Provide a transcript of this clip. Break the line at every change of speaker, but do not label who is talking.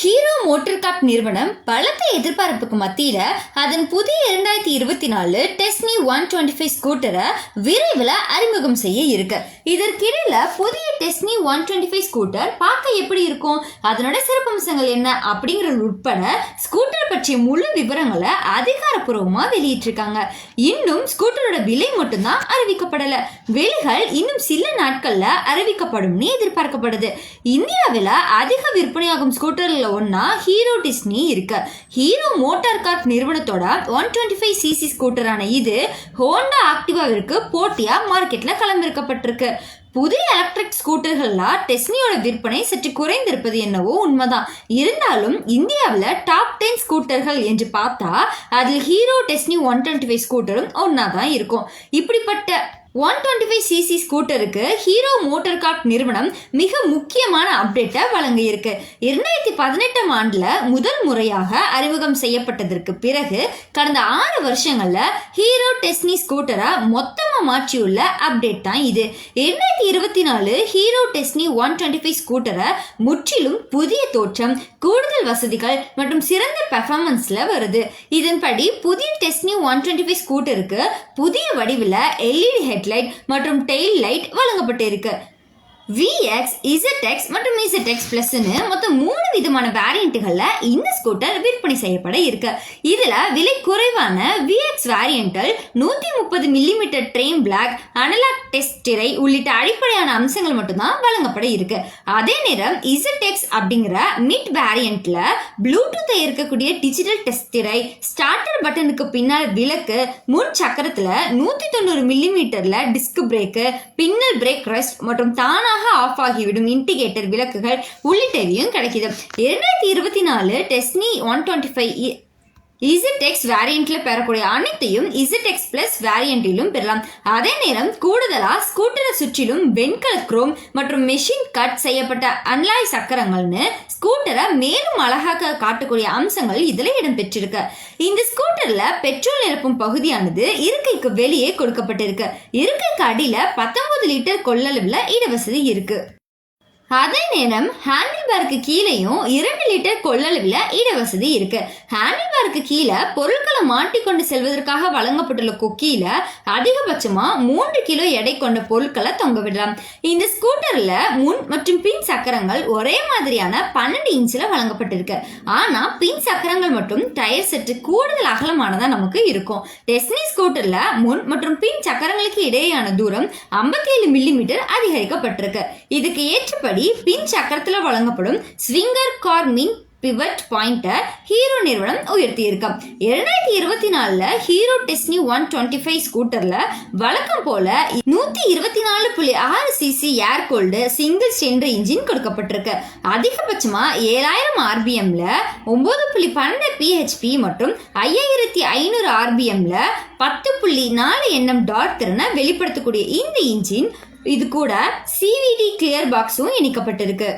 Hero motor காப் நிறுவனம் பலத்த எதிர்பார்ப்புக்கு மத்தியில அதன் புதிய இரண்டாயிரத்தி இருபத்தி நாலு டெஸ்னி ஒன் டுவெண்ட்டி ஃபைவ் ஸ்கூட்டரை விரைவில் அறிமுகம் செய்ய இருக்கு. இதற்கிடையில புதிய Destini one twenty five scooter பார்க்க எப்படி இருக்கும்? அதனோட சிறப்பம்சங்கள் என்ன? அப்படிங்கிறது உட்பட ஸ்கூட்டர் பற்றிய முழு விவரங்களை அதிகாரப்பூர்வமா வெளியிட்டிருக்காங்க. இன்னும் ஸ்கூட்டரோட விலை மட்டும்தான் அறிவிக்கப்படல. விலைகள் இன்னும் சில நாட்கள்ல அறிவிக்கப்படும்னு எதிர்பார்க்கப்படுது. இந்தியாவில் அதிக விற்பனையாகும் ஸ்கூட்டர்ல ஒன்னா ஹீரோ டிஸ்னி இருக்கு. ஹீரோ மோட்டார் கார்ட் நிறுவனத்தோட ஒன் டுவெண்ட்டி ஃபைவ் சிசி ஸ்கூட்டரான இது ஹோண்டா ஆக்டிவாவிற்கு போட்டியா மார்க்கெட்ல களமிறக்கப்பட்டிருக்கு. புதிய எலக்ட்ரிக் ஸ்கூட்டர்களா டெஸ்னியோட விற்பனை சற்று குறைந்திருப்பது என்னவோ உண்மைதான். இருந்தாலும் இந்தியாவில் டாப் டென் ஸ்கூட்டர்கள் என்று பார்த்தா அதில் Hero Destini one twenty five ஸ்கூட்டரும் ஒன்றா தான் இருக்கும். இப்படிப்பட்ட ஒன் டுவெண்ட்டி ஃபைவ் சிசி ஸ்கூட்டருக்கு ஹீரோ மோட்டார் கார்ப் நிறுவனம் மிக முக்கியமான அப்டேட்டை வழங்கியிருக்கு. இரண்டாயிரத்தி பதினெட்டாம் ஆண்டில் முதல் முறையாக அறிமுகம் செய்யப்பட்டதற்கு பிறகு கடந்த ஆறு வருஷங்களில் ஹீரோ டெஸ்னி ஸ்கூட்டரை மாற்றியுள்ள அப்டேட் தான் இது. இரண்டாயிரத்தி இருபத்தி நாலு Hero Destini one twenty five ஸ்கூட்டரை முற்றிலும் புதிய தோற்றம் கூடுதல் வசதிகள் மற்றும் சிறந்த பெர்ஃபார்மன்ஸில் வருது. இதன்படி புதிய டெஸ்னி ஒன் டுவெண்ட்டி ஃபைவ் ஸ்கூட்டருக்கு புதிய வடிவில் எல்இடி ஹெட்லைட் மற்றும் டெயில் லைட் வழங்கப்பட்டிருக்கு. விஎக்ஸ் இசட்எக்ஸ் மற்றும் இசட்எக்ஸ் பிளஸ்னு மொத்தம் மூணு விதமான வேரியண்ட்டுகளில் இந்த ஸ்கூட்டர் விற்பனை செய்யப்பட இருக்கு. இதில் விலை குறைவான விஎக்ஸ் வேரியண்டல் நூற்றி முப்பது மில்லிமீட்டர் ட்ரெயின் பிளாக் அனலாக் டெஸ்ட் திரை உள்ளிட்ட அடிப்படையான அம்சங்கள் மட்டும்தான் வழங்கப்பட இருக்கு. அதே நேரம் இசட்எக்ஸ் அப்படிங்கிற மிட் வேரியண்ட்ல ப்ளூடூத்தை இருக்கக்கூடிய டிஜிட்டல் டெஸ்ட் திரை ஸ்டார்டர் பட்டனுக்கு பின்னால் விளக்கு முன் சக்கரத்தில் நூற்றி தொண்ணூறு மில்லிமீட்டரில் டிஸ்க் பிரேக்கு பின்னல் பிரேக் ரெஸ்ட் மற்றும் தானாக ஆஃப் ஆகிவிடும். இண்டிகேட்டர் விளக்குகள் உள்ளிட்டவையும் கிடைக்கிது. இரண்டாயிரத்தி இருபத்தி நாலு Destini one twenty five ZX வேரியண்ட்ல பெறக்கூடிய அனைத்தையும் இசட்எக்ஸ் பிளஸ் வேரியண்டிலும் பெறலாம். அதே நேரம் கூடுதலா ஸ்கூட்டரை சுற்றிலும் வெண்கல குரோம் மற்றும் மெஷின் கட் செய்யப்பட்ட அன்லாய் சக்கரங்கள்னு ஸ்கூட்டரை மேலும் அழகாக காட்டக்கூடிய அம்சங்கள் இதுல இடம்பெற்றிருக்கு. இந்த ஸ்கூட்டர்ல பெட்ரோல் நிரப்பும் பகுதியானது இருக்கைக்கு வெளியே கொடுக்கப்பட்டிருக்கு. இருக்கைக்கு அடியில பத்தொன்பது லிட்டர் கொள்ளளவுல இடவசதி இருக்கு. அதே நேரம் ஹேண்டிபேருக்கு கீழேயும் இரண்டு லிட்டர் கொள்ளளவில் இடவசதி இருக்கு. ஹேண்டில்பாருக்கு கீழே பொருட்களை மாட்டிக்கொண்டு செல்வதற்காக வழங்கப்பட்டுள்ள கொக்கியில அதிகபட்சமா மூன்று கிலோ எடை கொண்ட பொருட்களை தொங்க விடலாம். இந்த ஸ்கூட்டர்ல முன் மற்றும் பின் சக்கரங்கள் ஒரே மாதிரியான பன்னெண்டு இன்ச்சில் வழங்கப்பட்டிருக்கு. ஆனா பின் சக்கரங்கள் மற்றும் டயர் செட்டு கூடுதல் அகலமானதா நமக்கு இருக்கும். டெஸ்னி ஸ்கூட்டர்ல முன் மற்றும் பின் சக்கரங்களுக்கு இடையேயான தூரம் 57 மில்லிமீட்டர் அதிகரிக்கப்பட்டிருக்கு. இதுக்கு ஏற்றபடி பின் சக்கரத்தில் வழங்கப்படும் ஸ்விங்கர் கார் மின் பிவட் பாயிண்ட்டை ஹீரோ நிறுவனம் உயர்த்தி இரண்டாயிரத்தி இருபத்தி நாலுல Hero Destini one twenty five ஸ்கூட்டர்ல வழக்கம் போல நூத்தி இருபத்தி நாலு புள்ளி ஆறு CC air cooled single cylinder engine கொடுக்கப்பட்டிருக்கு. அதிகபட்சமா ஏழாயிரம் ஆர்பிஎம்ல ஒன்பது புள்ளி பன்னெண்டு பிஹெச்பி மற்றும் ஐயாயிரத்தி ஐநூறு ஆர்பிஎம்ல பத்து புள்ளி நாலு எண்ணம் டாட் திறனை வெளிப்படுத்தக்கூடிய இந்த இன்ஜின் இது கூட சிவிடி கிளியர் பாக்ஸும் இணைக்கப்பட்டிருக்கு.